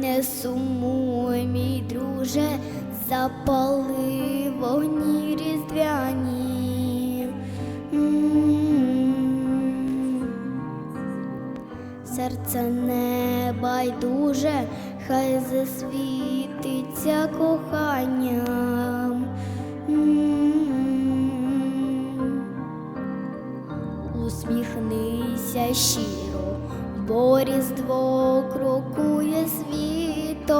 Не сумуй, мій друже, запали вогні різдвяні. Серце не байдуже, хай засвітиться коханням. Усміхнися щиро, бо різдво крокує світом.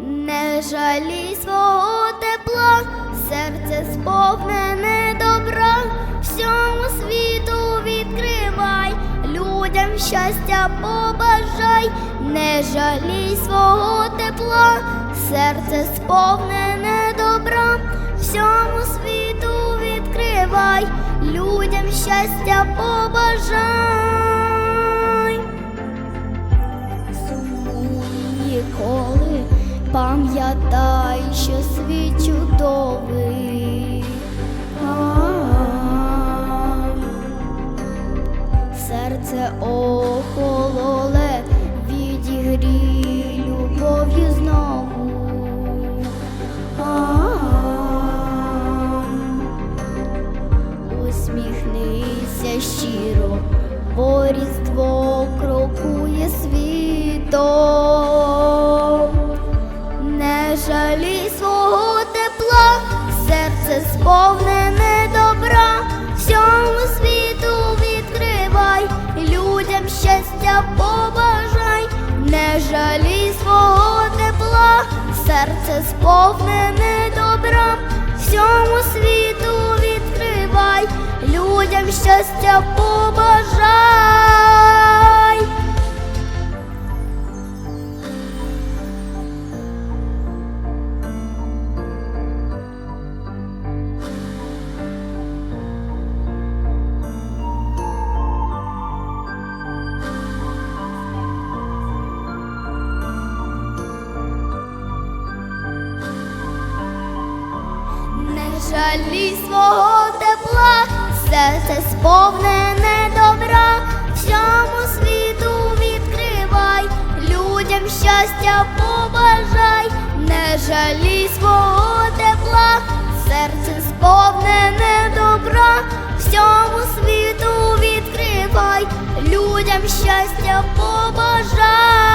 Не жалій свого тепла, серце сповнене добра, всьому світу відкривай, людям щастя побажай, не жалій свого тепла, серце сповнене добра, щастя побажай. ніколи, пам'ятай, що світ чудовий. А-а-а. Серце охололе, світом. Не жалій свого тепла, серце сповнене добра, всьому світу відкривай, людям щастя побажай, не жалій свого тепла, серце сповнене добра, всьому світу відкривай, людям щастя побажай. Жалій свого тепла, серце сповнене добра, всьому світу відкривай, людям щастя побажай, не жалій свого тепла, серце сповнене добра, всьому світу відкривай, людям щастя побажай.